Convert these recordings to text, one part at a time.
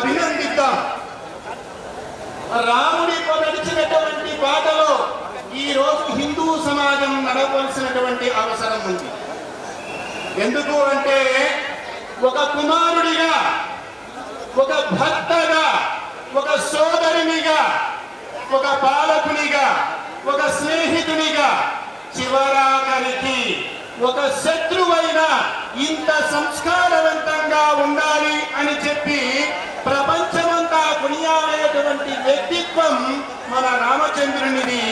అభినందిద్దాం. రాముడి నడిచినటువంటి బాటలో ఈ రోజు హిందూ సమాజం నడవలసినటువంటి అవసరం ఉంది. ఎందుకు అంటే ఒక కుమారుడిగా ఒక భర్తగా ఒక సోదరునిగా ఒక పాలకునిగా ఒక స్నేహితునిగా చివరాఖరికి ఒక శత్రువైన ఇంత సంస్కారవంతంగా ఉండాలి అని చెప్పి ప్రపంచమంతా కొనియాడేటువంటి వ్యక్తిత్వం మన రామచంద్రునిది.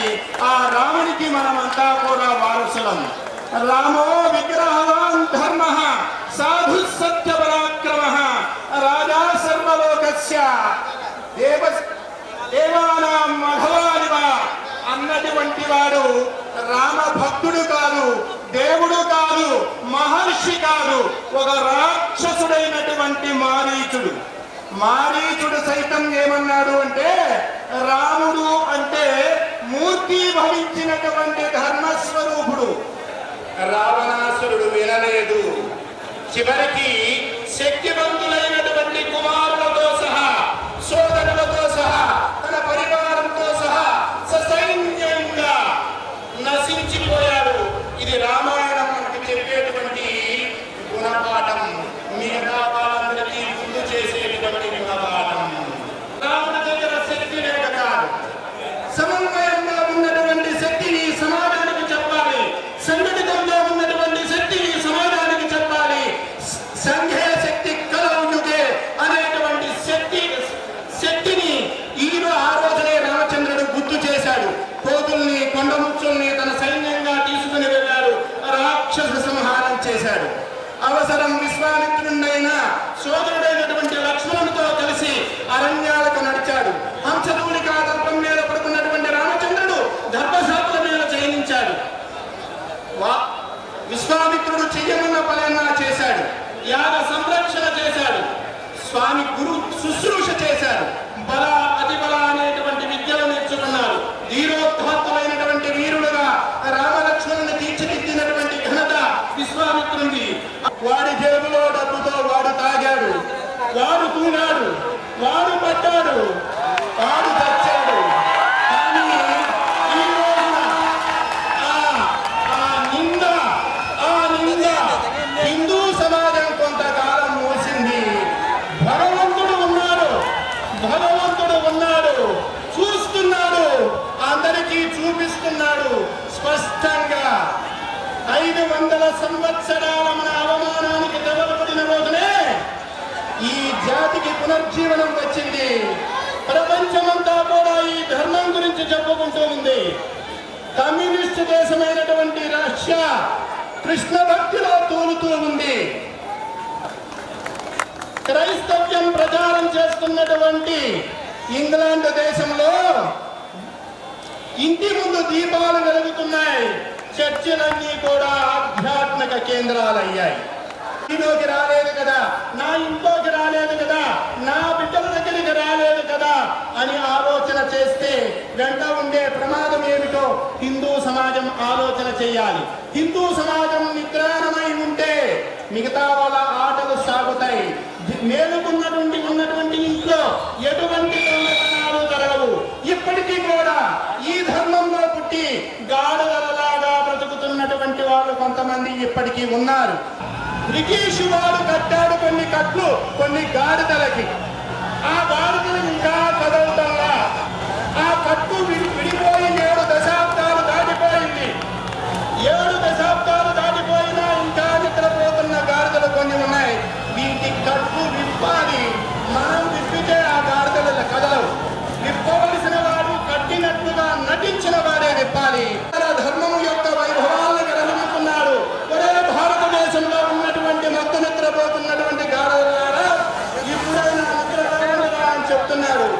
ఆ రామునికి మనమంతా కూడా వారసులం. రామో విగ్రహవాన్ ధర్మ సాధు సత్య పరాక్రమ రాజా సర్వలోకస్య. దేవ దేవానాం మఘవానివా అన్నటువంటి వాడు రామ భక్తుడు కాదు దేవుడు కాదు మహర్షి కాదు ఒక రాక్షసుడైనటువంటి మారీచుడు. మారీచుడు సైతం ఏమన్నాడు అంటే రాముడు అంటే మూర్తి భవించినటువంటి ధర్మస్వరూపుడు. రావణాసురుడు వినలేదు. చివరికి శక్తివంతులైన చేశాడు అవసరం విశ్వామిత్రుడైన సోదరుడైనటువంటి లక్ష్మణుడితో కలిసి అరణ్యాలకు నడిచాడు. హంసధూళికా దర్భం మీద పడుకున్నటువంటి రామచంద్రుడు గర్భశాపుల మీద జయించాడు. వా- విశ్వామిత్రుడు చెయ్యమన్న పనన్నా చేశాడు? యాగ సంరక్షణ చేశాడు. స్వామి గురు శుశ్రూష చేశాడు. బల వాడి జేబులో డబ్బుతో వాడు తాగాడు. వాడు తూగాడు వాడు పట్టాడు. వాడు తెచ్చాడు కానీ ఈ రోజున ఆ- నింద ఆ నింద హిందూ సమాజం కొంతకాలం మోసింది. భగవంతుడు ఉన్నాడు. భగవంతుడు ఉన్నాడు. చూస్తున్నాడు. అందరికీ చూపిస్తున్నాడు. స్పష్టంగా ఐదు వందల సంవత్సరాల మన అవమానానికి తెవలబడిన రోజునే ఈ జాతికి పునర్జీవనం వచ్చింది. ప్రపంచమంతా కూడా ఈ ధర్మం గురించి చెప్పుకుంటూ ఉంది. కమ్యూనిస్ట్ దేశమైనటువంటి రష్యా కృష్ణ భక్తిలో తూలుతూ ఉంది. క్రైస్తవ్యం ప్రచారం చేస్తున్నటువంటి ఇంగ్లాండ్ దేశంలో ఇంటి ముందు దీపాలు వెలుగుతున్నాయి. చర్చిలన్నీ కూడా ఆధ్యాత్మిక కేంద్రాలు అయ్యాయి ఇంట్లోకి రాలేదు కదా. నా ఇంట్లోకి రాలేదు కదా. నా బిడ్డల దగ్గరికి రాలేదు కదా అని ఆలోచన చేస్తే వెంట ఉండే ప్రమాదం ఏమిటో హిందూ సమాజం ఆలోచన చేయాలి. హిందూ సమాజం నిద్రాణమై ఉంటే మిగతా వాళ్ళ ఆటలు సాగుతాయి. మేలుకున్నటువంటి ఉన్నటువంటి ఇంట్లో ఎటువంటి దొంగతనాలు జరగవు. ఇప్పటికీ కూడా ఈ ధర్మంలో పుట్టి గాడుదలలాగా బ్రతుకుతున్నటువంటి వాళ్ళు కొంతమంది ఇప్పటికీ ఉన్నారు. బ్రిటిష్ వాడు కట్టాడు కొన్ని కట్లు కొన్ని గాడిదలకి. అన్నారు